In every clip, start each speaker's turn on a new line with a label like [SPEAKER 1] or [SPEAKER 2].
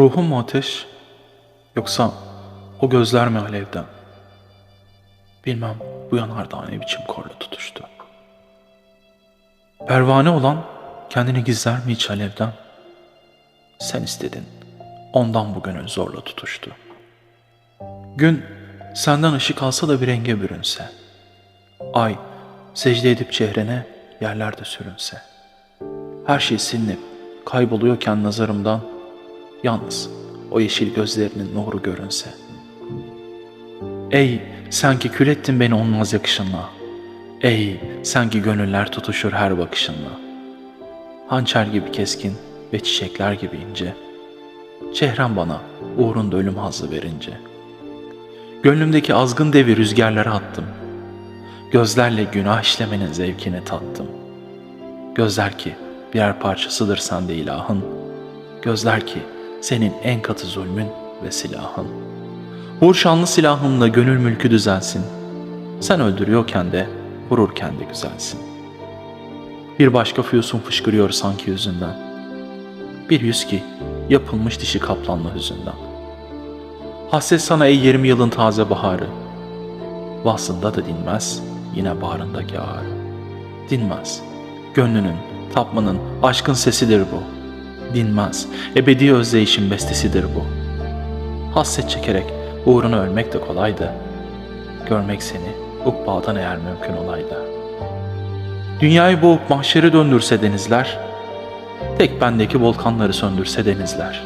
[SPEAKER 1] Ruhum mu ateş? Yoksa o gözler mi alevden? Bilmem bu yanardağ ne biçim korla tutuştu. Pervane olan kendini gizler mi hiç alevden? Sen istedin, ondan bu gönül zorla tutuştu. Gün senden ışık alsa da bir renge bürünse. Ay secde edip çehrene yerlerde sürünse. Her şey silinip kayboluyorken nazarımdan yalnız o yeşil gözlerinin nuru görünse. Ey sen ki kül ettin beni olmaz yakışınla. Ey sen ki gönüller tutuşur her bakışınla. Hançer gibi keskin ve çiçekler gibi ince. Çehrem bana uğrunda ölüm hazzı verince. Gönlümdeki azgın devi rüzgarlara attım. Gözlerle günah işlemenin zevkine tattım. Gözler ki birer parçasıdır sende ilahın. Gözler ki senin en katı zulmün ve silahın. Vur şanlı silahınla gönül mülkü düzelsin. Sen öldürüyorken de vururken de güzelsin. Bir başka füyosun fışkırıyor sanki yüzünden. Bir yüz ki yapılmış dişi kaplanla hüzünden. Hasret sana ey yirmi yılın taze baharı. Vaslında da dinmez yine bağrındaki ağrı. Dinmez. Gönlünün, tapmanın, aşkın sesidir bu. Dinmez. Ebedi özdeyişin bestesidir bu. Hasret çekerek uğruna ölmek de kolaydı. Görmek seni ukbadan eğer mümkün olaydı. Dünyayı boğup mahşere döndürse denizler, tek bendeki volkanları söndürse denizler.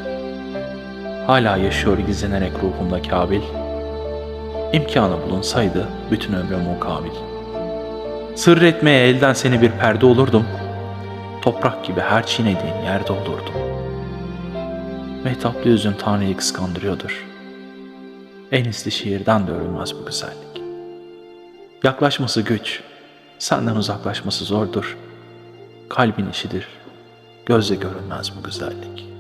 [SPEAKER 1] Hala yaşıyor gizlenerek ruhumda Kabil. İmkanı bulunsaydı bütün ömrüm mukabil. Sır etmeye elden seni bir perde olurdum. Toprak gibi her çiğnediğin yerde olurdum. Mehtaplı yüzün Tanrı'yı kıskandırıyordur. En isli şiirden de örülmez bu güzellik. Yaklaşması güç, senden uzaklaşması zordur. Kalbin işidir, gözle görünmez bu güzellik.''